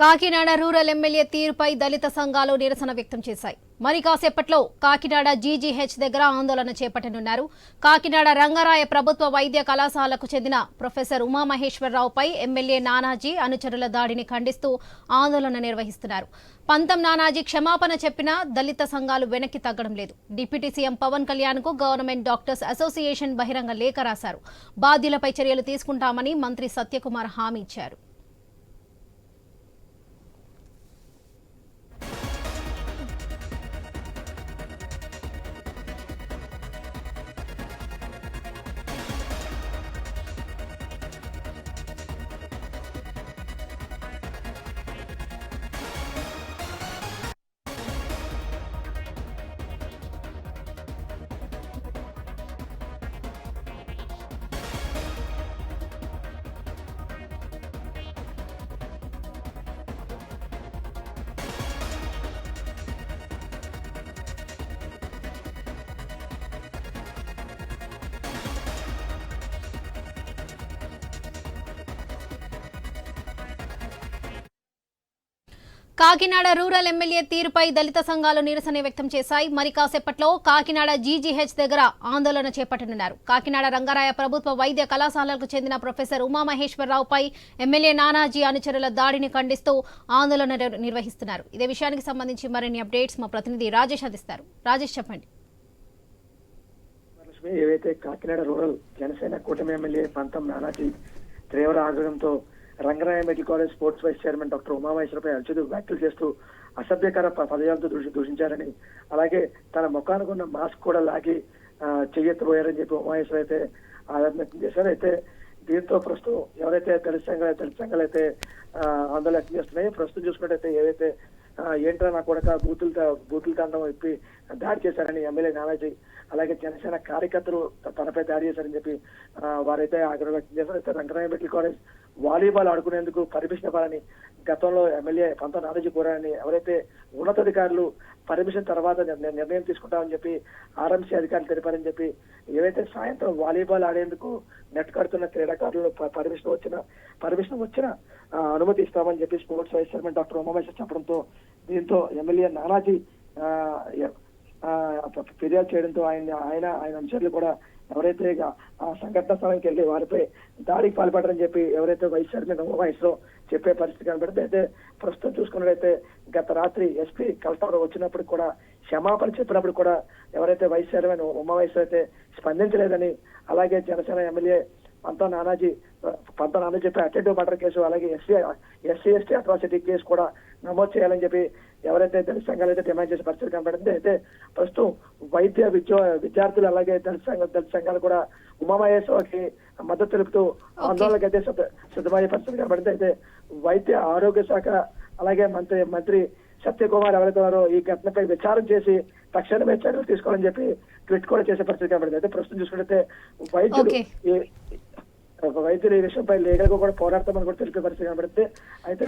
Kakinada rural MLA తీరుపై దళిత సంఘాలు నిరసన వ్యక్తం చేశాయి. మరి కాసేపట్లో కాకినాడ జీజీహెచ్ దగ్గర ఆందోళన చేపట్టనున్నారు. కాకినాడ రంగరాయ ప్రభుత్వ వైద్య కళాశాలకు చెందిన ప్రొఫెసర్ ఉమామహేశ్వరరావుపై ఎమ్మెల్యే నానాజీ అనుచరుల దాడిని ఖండిస్తూ ఆందోళన నిర్వహిస్తున్నారు. పంతం నానాజీ క్షమాపణ చెప్పినా దళిత సంఘాలు వెనక్కి తగ్గడం లేదు. డిప్యూటీ సీఎం పవన్ కళ్యాణ్కు గవర్నమెంట్ డాక్టర్స్ అసోసియేషన్ బహిరంగ లేఖ రాశారు. బాధ్యులపై చర్యలు తీసుకుంటామని మంత్రి సత్యకుమార్ హామీ ఇచ్చారు. కాకినాడ రూరల్ ఎమ్మెల్యే తీరుపై దళిత సంఘాలు నిరసన వ్యక్తం చేశాయి. మరి కాసేపట్లో కాకినాడ జీజీహెచ్ దగ్గర ఆందోళన చేపట్టనున్నారు. కాకినాడ రంగారాయ ప్రభుత్వ వైద్య కళాశాలకు చెందిన ప్రొఫెసర్ ఉమామహేశ్వరరావుపై ఎమ్మెల్యే నానాజీ అనుచరుల దాడిని ఖండిస్తూ ఆందోళన నిర్వహిస్తున్నారు. ఇదే విషయానికి సంబంధించి మరిన్ని అప్డేట్స్ మా ప్రతినిధి రాజేష్ అందిస్తారు. రాజేష్ చెప్పండి. ఏవైతే కాకినాడ రూరల్ జనసేన కూటమి ఎమ్మెల్యే పంతం నానాజీ తీవ్ర ఆగ్రహంతో Rangaraya medical college sports vice chairman doctor ఉమామహేశ్వరపై అచ్యుత వ్యాఖ్యలు చేస్తూ అసభ్యకర ప- పదజాలతో దూషి దూషించారని అలాగే తన ముఖానికి ఉన్న మాస్క్ కూడా లాగి ఆ, చెయ్యెత్తబోయారని చెప్పి ఉమామహేశ్వర అయితే ఆవేదన వ్యక్తం చేశారు. అయితే దీంతో ప్రస్తుతం ఎవరైతే దళిత సంఘాలు దళిత సంఘాలు అయితే ఆందోళన వ్యక్తం చేస్తున్నాయో ప్రస్తుతం చూసుకున్నట్టయితే ఏవైతే ఏంట్రా నా కొడక బూతులు బూతులు తండం ఇప్పి దాడి చేశారని ఎమ్మెల్యే నానాజీ అలాగే జనసేన కార్యకర్తలు తనపై దాడి చేశారని చెప్పి వారైతే ఆగ్రహం వ్యక్తం చేశారు. అయితే రంగరాయ మెడికల్ కాలేజ్ వాలీబాల్ ఆడుకునేందుకు పర్మిషన్ ఇవ్వాలని గతంలో ఎమ్మెల్యే పంత నానాజీ కోరారని ఎవరైతే ఉన్నతాధికారులు పర్మిషన్ తర్వాత నిర్ణయం తీసుకుంటామని చెప్పి ఆర్ఎంసీ అధికారులు తెలిపారని చెప్పి ఏవైతే సాయంత్రం వాలీబాల్ ఆడేందుకు నెట్ కడుతున్న క్రీడాకారులు పర్మిషన్ వచ్చిన పర్మిషన్ వచ్చిన అనుమతి ఇస్తామని చెప్పి sports vice chairman doctor Umameshwar చెప్పడంతో దీంతో ఎమ్మెల్యే నానాజీ ఫిర్యాదు చేయడంతో ఆయన ఆయన ఆయన అనుచరులు కూడా ఎవరైతే ఇక ఆ సంఘటన స్థలానికి వెళ్ళి వారిపై దాడికి పాల్పడరని చెప్పి ఎవరైతే వైస్ చైర్మన్ ఉమామేశ్వరరావు చెప్పే పరిస్థితి కనబడితే అయితే ప్రస్తుతం చూసుకున్నట్లయితే గత రాత్రి ఎస్పీ కలెక్టర్ వచ్చినప్పుడు కూడా క్షమాపణ చెప్పినప్పుడు కూడా ఎవరైతే వైస్ చైర్మన్ వయసు అయితే స్పందించలేదని అలాగే జనసేన ఎమ్మెల్యే అంతా నానాజీ పంత నానాజీ చెప్పి అటెంటివ్ మర్డర్ కేసు అలాగే SC SC ST atrocity case కూడా నమోదు చేయాలని చెప్పి ఎవరైతే దళిత సంఘాలు అయితే డిమాండ్ చేసే పరిస్థితి కనబడింది. అయితే ప్రస్తుతం వైద్య విద్యా విద్యార్థులు అలాగే దళిత సంఘ దళిత సంఘాలు కూడా ఉమామహేశ్వరకి మద్దతు తెలుపుతూ ఆందోళనకు అయితే సిద్ధ- సిద్ధమయ్యే పరిస్థితి కనబడింది. అయితే వైద్య ఆరోగ్య శాఖ అలాగే మంత్రి మంత్రి సత్యకుమార్ ఎవరైతే ఉన్నారో ఈ ఘటనపై విచారం చేసి తక్షణమే చర్యలు తీసుకోవాలని చెప్పి ట్వీట్ కూడా చేసే పరిస్థితి కనబడింది. అయితే ప్రస్తుతం చూసుకుంటే వైద్యులు ఈ- వైద్యులు ఈ విషయంపై లీగల్గా కూడా పోరాడతామని కూడా తెలిపే పరిస్థితి కనబడితే అయితే